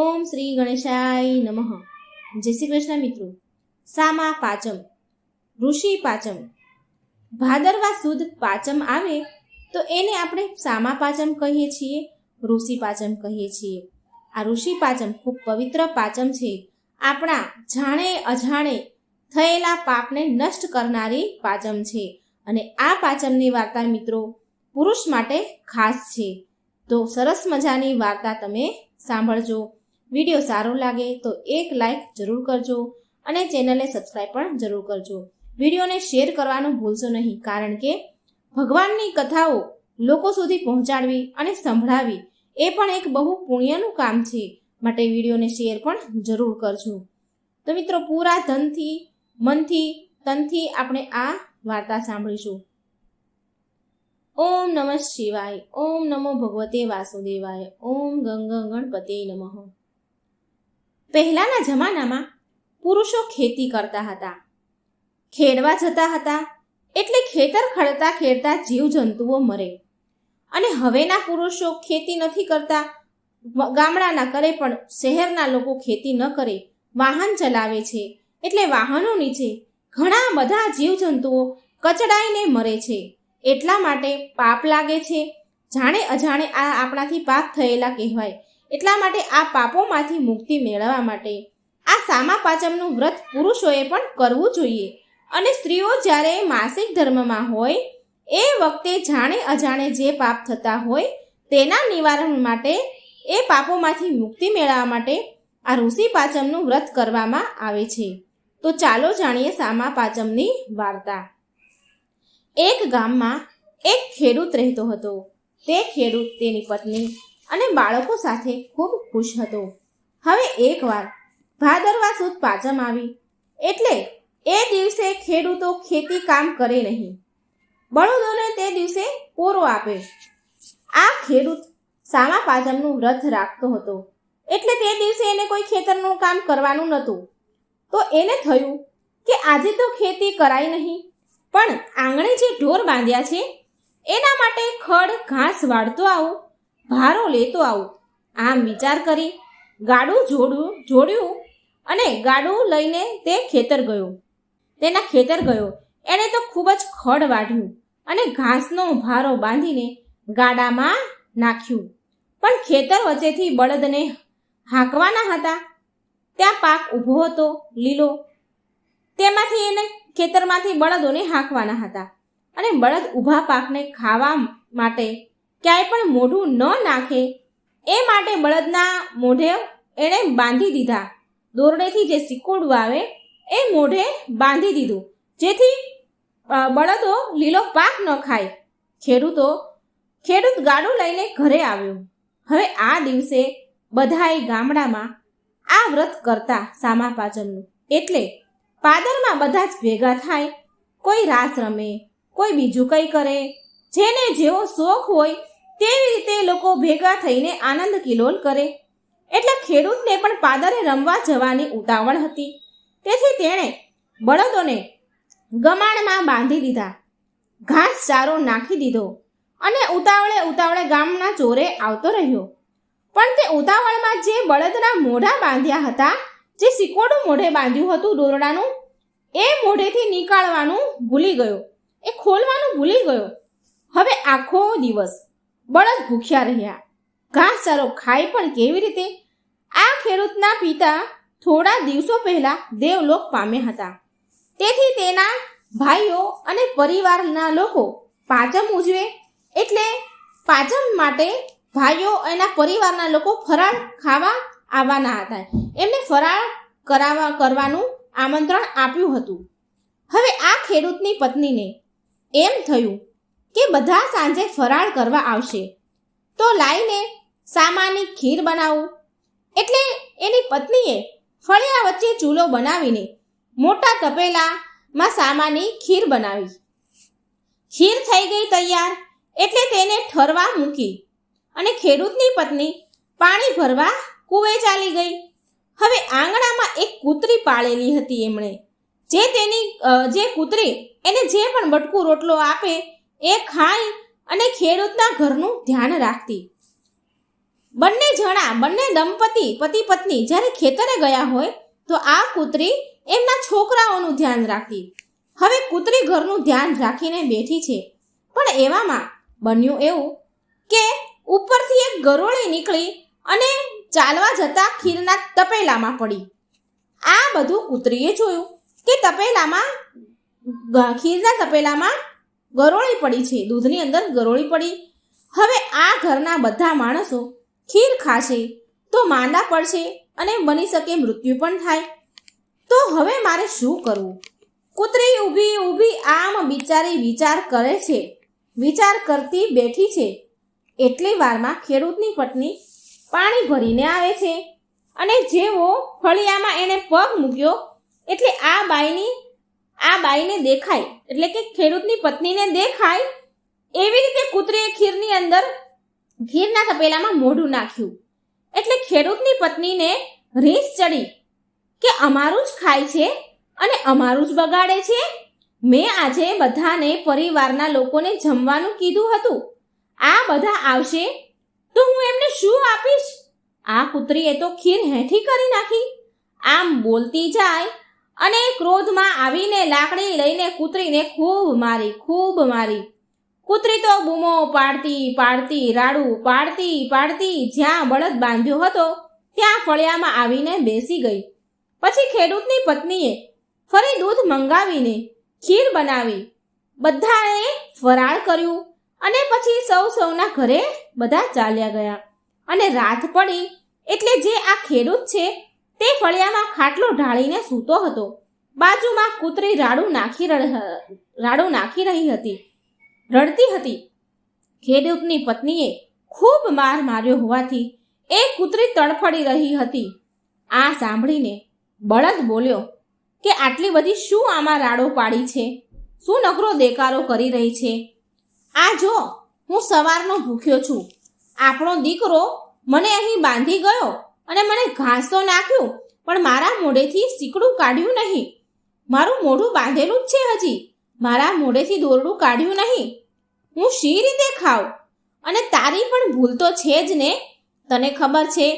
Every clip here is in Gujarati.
ઓમ શ્રી ગણેશાય નમઃ. જય શ્રી કૃષ્ણ મિત્રો. સામા પાચમ. ઋષિ પાચમ. ભાદરવા સુદ પાચમ આવે તો એને આપણે સામા પાચમ કહીએ છીએ, ઋષિ પાચમ કહીએ છીએ. આ ઋષિ પાચમ ખૂબ પવિત્ર પાચમ છે. આપણા જાણે અજાણે થયેલા પાપને નષ્ટ કરનારી પાચમ છે. અને આ પાચમની વાર્તા મિત્રો પુરુષ માટે ખાસ છે. તો સરસ મજાની વાર્તા તમે સાંભળજો. વીડિયો સારો લાગે તો એક લાઇક જરૂર કરજો અને ચેનલને સબસ્ક્રાઈબ પણ જરૂર કરજો. વિડીયોને શેર કરવાનું ભૂલશો નહીં, કારણ કે ભગવાનની કથાઓ લોકો સુધી પહોંચાડવી અને સંભળાવી એ પણ એક બહુ પુણ્યનું કામ છે માટે વિડીયોને શેર પણ જરૂર કરજો. તો મિત્રો, પૂરા ધનથી, મનથી, તનથી આપણે આ વાર્તા સાંભળીશું. ઓમ નમઃ શિવાય, ઓમ નમો ભગવતે વાસુદેવાય, ઓમ ગંગ ગણપતે નમઃ. પહેલાના જમાનામાં પુરુષો ખેતી કરતા હતા. ખેડવા જતા હતા એટલે ખેતર ખડતા ખેડતા જીવજંતુઓ મરે. અને હવેના પુરુષો ખેતી નથી કરતા ગામડાના કરે પણ શહેરના લોકો ખેતી ન કરે, વાહન ચલાવે છે. એટલે વાહનો નીચે ઘણા બધા જીવજંતુઓ કચડાઈને મરે છે. એટલા માટે પાપ લાગે છે. જાણે અજાણે આ આપણાથી પાપ થયેલા કહેવાય. એટલા માટે આ પાપોમાંથી મુક્તિ મેળવવા માટે. આ સામા પાચમનું વ્રત પુરુષોએ પણ કરવું જોઈએ. અને સ્ત્રીઓ જ્યારે માસિક ધર્મમાં હોય, એ વખતે જાણે અજાણે જે પાપ થતા હોય, તેના નિવારણ માટે, એ પાપોમાંથી મુક્તિ મેળવવા માટે આ ઋષિ પાચમનું વ્રત કરવામાં આવે છે. તો ચાલો જાણીએ સામા પાચમની વાર્તા. એક ગામમાં એક ખેડૂત રહેતો હતો. તે ખેડૂત તેની પત્ની અને બાળકો સાથે ખૂબ ખુશ હતો. હવે એકવાર ભાદરવા સુદ પાચમ આવી, એટલે એ દિવસે ખેડૂતો ખેતી કામ કરે નહીં. બળદોને તે દિવસે પૂરો આપે. આ ખેડૂત સામા પાચમનું વ્રત રાખતો હતો, એટલે તે દિવસે એને કોઈ ખેતરનું કામ કરવાનું નહોતું. તો એને થયું કે આજે તો ખેતી કરાય નહીં, પણ આંગણે જે ઢોર બાંધ્યા છે, એના માટે ખડ ઘાસ વાળતો આવું. ભારો લેતો આવું. આમ વિચાર કરી ગાડું જોડું, જોડ્યું અને ગાડું લઈને તે ખેતર ગયો. તેના ખેતર ગયો. એણે તો ખૂબ જ ખડ વાઢ્યું અને ઘાસનો ભારો બાંધીને ગાડામાં નાખ્યું. પણ ખેતર વચ્ચેથી બળદને હાંકવાના હતા. ત્યાં પાક ઊભો હતો, લીલો. તેમાંથી એને ખેતરમાંથી બળદોને હાંકવાના હતા અને બળદ ઊભા પાકને ખાવા માટે ક્યાંય પણ મોઢું ન નાખે. એ માટે બળદના મોઢે એણે બાંધી દીધા. દોરડેથી જે સિકોડું આવે, એ મોઢે બાંધી દીધું. જેથી બળદો લીલો પાક ન ખાય. ખેડૂતો, ખેડૂત ગાડું લઈને ઘરે આવ્યો. હવે આ દિવસે બધાએ ગામડામાં આ વ્રત કરતા સામા પાચનનું. એટલે પાદરમાં બધા જ ભેગા થાય. કોઈ રાસ રમે, કોઈ બીજું કંઈ કરે. જેને જેવો શોખ હોય તેવી રીતે લોકો ભેગા થઈને આનંદ કિલોલ કરે. એટલે ખેડૂતને પણ પાદરે રમવા જવાની ઉતાવળ હતી. તેથી તેણે બળદોને ગમાણમાં બાંધી દીધા. ઘાસ ચારો નાખી દીધો અને ઉતાવળે ઉતાવળે ગામના ચોરે આવતો રહ્યો. પણ તે ઉતાવળમાં જે બળદના મોઢા બાંધ્યા હતા, જે સિકોડું મોઢે બાંધ્યું હતું દોરડાનું, એ મોઢેથી નીકાળવાનું ભૂલી ગયો. એ ખોલવાનું ભૂલી ગયો. હવે આખો દિવસ બળદ ભૂખ્યા રહ્યા. ઘાસચારો ખાય પણ કેવી રીતે? આ ખેડૂતના પિતા થોડા દિવસો પહેલા દેવલોક પામ્યા હતા. તેથી તેના ભાઈઓ અને પરિવારના લોકો પાચમ ઉજવે એટલે પાચમ માટે ભાઈઓ એના પરિવારના લોકો ફરાળ ખાવા આવવાના હતા. એમને ફરાળ કરાવવા કરવાનું આમંત્રણ આપ્યું હતું. હવે આ ખેડૂતની પત્નીને એમ થયું કે બધા સાંજે ફરાળ કરવા આવશે. તો લાઈને સામાની ખીર બનાવું. એટલે એની પત્નીએ ફળિયા વચ્ચે ચૂલો બનાવીને મોટા તપેલામાં સામાની ખીર બનાવી. ખીર થઈ ગઈ તૈયાર, એટલે તેને ઠરવા મૂકી અને ખેડૂતની પત્ની પાણી ભરવા કૂવે ચાલી ગઈ. હવે આંગણામાં એક કૂતરી પાળેલી હતી એમણે. જે તેની જે કૂતરી એને જે પણ બટકું રોટલો આપે એ ખાઈ અને ખેડૂતના ઘરનું ધ્યાન રાખતી. બંને જણા, બંને દંપતી, પતિ પત્ની જ્યારે ખેતરે ગયા હોય તો આ કૂતરી એમના છોકરાઓનું ધ્યાન રાખતી. હવે કૂતરી ઘરનું ધ્યાન રાખીને બેઠી છે. પણ એવામાં બન્યું એવું કે ઉપરથી એક ગરોળી નીકળી અને ચાલવા જતા ખીરના તપેલામાં પડી. આ બધું કૂતરીએ જોયું કે તપેલામાં, ખીરના તપેલામાં ગરોળી પડી છે. દૂધની અંદર ગરોળી પડી. હવે આ ઘરના બધા માણસો ખીર ખાશે તો માંદા પડશે અને બની શકે મૃત્યુ પણ થાય. તો હવે મારે શું કરવું? કૂતરી ઊભી ઊભી આમ બિચારી વિચાર કરે છે. વિચાર કરતી બેઠી છે. એટલી વારમાં ખેડૂતની પત્ની પાણી ભરીને આવે છે. અને જેવો ફળિયામાં એણે પગ મૂક્યો એટલે આ બાઈની આ બાઈને દેખાય. એટલે કે ખેડૂતની પત્નીને દેખાય. એવી રીતે કૂતરીએ ખીરની અંદર ખીરના તપેલામાં મોઢું નાખ્યું. એટલે ખેડૂતની પત્નીને રીસ ચડી કે અમારું જ ખાય છે અને અમારું જ બગાડે છે. મેં આજે બધાને પરિવારના લોકોને જમવાનું કીધું હતું. આ બધા આવશે તો હું એમને શું આપીશ? આ કૂતરીએ તો ખીર હેઠી કરી નાખી. આમ બોલતી જાય અને ક્રોધમાં આવીને લાકડી લઈને કૂતરીને ખૂબ મારી ખૂબ મારી. કૂતરી તો બૂમો પાડતી પાડતી, રાડું પાડતી પાડતી, જ્યાં બળદ બાંધ્યો હતો, ત્યાં ફળિયામાં આવીને બેસી ગઈ. પછી ખેડૂતની પત્નીએ ફરી દૂધ મંગાવીને ખીર બનાવી. બધાએ ફરાળ કર્યું અને પછી સૌ સૌના ઘરે બધા ચાલ્યા ગયા. અને રાત પડી એટલે જે આ ખેડૂત છે તે ફળિયામાં ખાટલો ઢાળીને સૂતો હતો. બાજુમાં કૂતરી રાડું નાખી રાડું નાખી રહી હતી. રડતી હતી. ખેડૂતની પત્નીએ ખૂબ માર માર્યો હોવાથી એ કૂતરી તડફડી રહી હતી. આ સાંભળીને બળદ બોલ્યો, કે આટલી બધી શું આમાં રાડો પાડી છે? શું નકરો દેકારો કરી રહી છે? આ જો, હું સવારનો ભૂખ્યો છું. આપણો દીકરો મને અહીં બાંધી ગયો. અને મને ઘાસ નાખ્યું, પણ મારા મોઢેથી સીકડું કાઢ્યું નહીં. મારું મોઢું બાંધેલું જ છે હજી. મારા મોઢેથી દોરડું કાઢ્યું નહીં. હું શી રીતે ખાઉં? અને તારી પણ ભૂલ તો છે જ ને. તને ખબર છે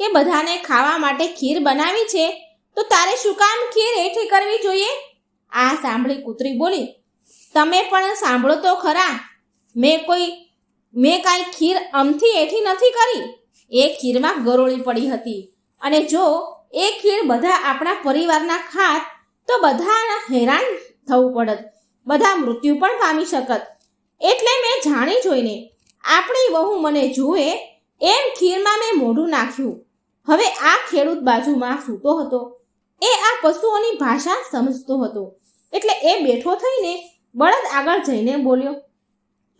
કે બધાને ખાવા માટે ખીર બનાવી છે, તો તારે શું કામ ખીર એઠી કરવી જોઈએ? આ સાંભળી કૂતરી બોલી, તમે પણ સાંભળો તો ખરા. મેં કોઈ, મેં કાંઈ ખીર અમથી એઠી નથી કરી. એ ખીરમાં ગરોળી પડી હતી. અને જો એ ખીર બધા આપણા પરિવારના ખાત, તો બધા હેરાન થવું પડત. બધા મૃત્યુ પણ પામી શકત. એટલે મેં જાણી જોઈને, આપણી વહુ મને જુએ, એમ ખીરમાં મેં મોઢું નાખ્યું. હવે આ ખેડૂત બાજુમાં સૂતો હતો. એ આ પશુઓની ભાષા સમજતો હતો. એટલે એ બેઠો થઈને બળદ આગળ જઈને બોલ્યો,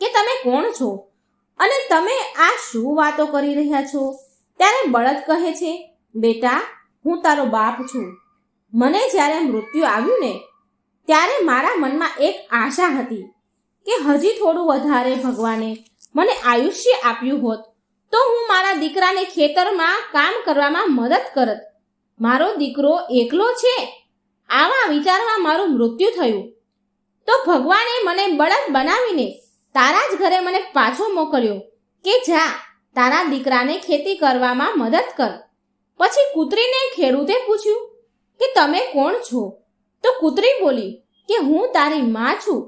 કે તમે કોણ છો? અને તમે આ શું વાતો કરી રહ્યા છો? ત્યારે બળદ કહે છે, બેટા, હું તારો બાપ છું. મને જ્યારે મૃત્યુ આવ્યું ને, ત્યારે મારા મનમાં એક આશા હતી કે હજી થોડું વધારે ભગવાને મને આયુષ્ય આપ્યું હોત, તો હું મારા દીકરાને ખેતરમાં કામ કરવામાં મદદ કરત. મારો દીકરો એકલો છે. આવા વિચારમાં મારું મૃત્યુ થયું. તો ભગવાને મને બળદ બનાવીને તારા જ ઘરે મને પાછો મોકલ્યો કે જા, તારા દીકરાને ખેતી કરવામાં મદદ કર. પછી કૂતરીને ખેડૂતે પૂછ્યું કે તમે કોણ છો? તો કૂતરી બોલી કે હું તારી માં છું.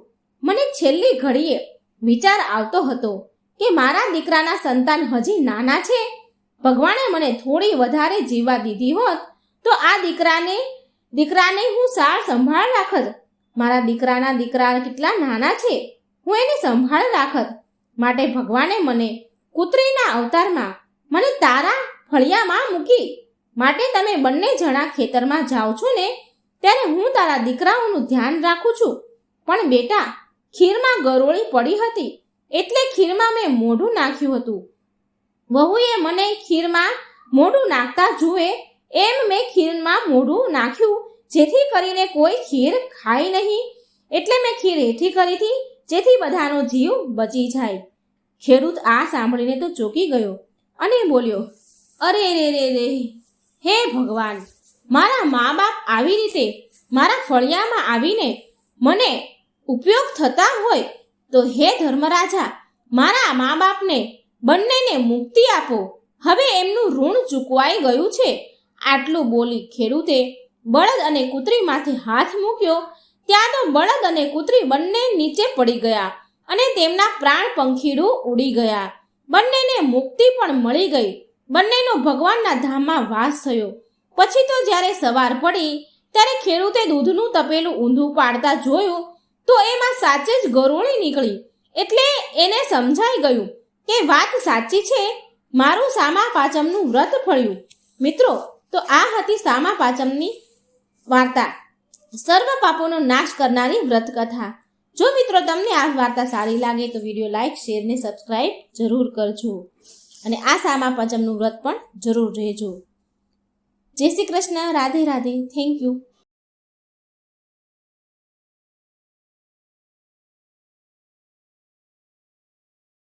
મને છેલ્લી ઘડીએ વિચાર આવતો હતો કે મારા દીકરાના સંતાન હજી નાના છે. ભગવાને મને થોડી વધારે જીવવા દીધી હોત તો આ દીકરાને દીકરાને હું સાર સંભાળ રાખત. મારા દીકરાના દીકરા કેટલા નાના છે. હું એને સંભાળ રાખત. માટે ભગવાને મને કૂતરીના અવતારમાં મને તારા ફળિયામાં મૂકી. માટે તમે બંને જણા ખેતરમાં જાઓ છો ને, ત્યારે હું તારા દીકરાઓનું ધ્યાન રાખું છું. પણ બેટા, ખીરમાં ગરોળી પડી હતી, એટલે ખીરમાં મેં મોઢું નાખ્યું હતું. વહુએ મને ખીરમાં મોઢું નાખતા જુએ, એમ મેં ખીરમાં મોઢું નાખ્યું, જેથી કરીને કોઈ ખીર ખાય નહીં. એટલે મેં ખીર હેઠી કરી હતી જેથી બધાનો જીવ બચી જાય. ખેડૂત આ સાંભળીને તો ચોંકી ગયો અને બોલ્યો, અરે રે રે રે, હે ભગવાન, મારા મા બાપ આવી રીતે મારા ફળિયામાં આવીને મને ઉપયોગ થતા હોય તો હે ધર્મરાજા, મારા મા બાપને બંનેને મુક્તિ આપો. હવે એમનું ઋણ ચૂકવાઈ ગયું છે. આટલું બોલી ખેડૂતે બળદ અને કૂતરી માથે હાથ મૂક્યો ત્યાં તો બળદ અને કૂતરી બંને નીચે પડી ગયા અને તેમના પ્રાણ પંખીડું ઉડી ગયા. બંનેને મુક્તિ પણ મળી ગઈ. બંનેનો ભગવાનના ધામમાં વાસ થયો. પછી તો જ્યારે સવાર પડી, ત્યારે ખેડૂતે દૂધનું તપેલું ઊંધું પાડતા જોયું, તો એમાં સાચે જ ગરોળી નીકળી. એટલે એને સમજાઈ ગયું કે વાત સાચી છે, મારું સામા પાચમનું વ્રત ફળ્યું. મિત્રો, તો આ હતી સામા પાચમની વાર્તા. સર્વ પાપોનો નાશ કરનારી વ્રત કથા જો મિત્રો તમને આ વાર્તા સારી લાગે તો વીડિયો લાઈક, શેર ને સબસ્ક્રાઈબ જરૂર કરજો. અને આ સામા પંચમનું વ્રત પણ જરૂર રહેજો. જય શ્રી કૃષ્ણ. રાધે રાધે. Thank you.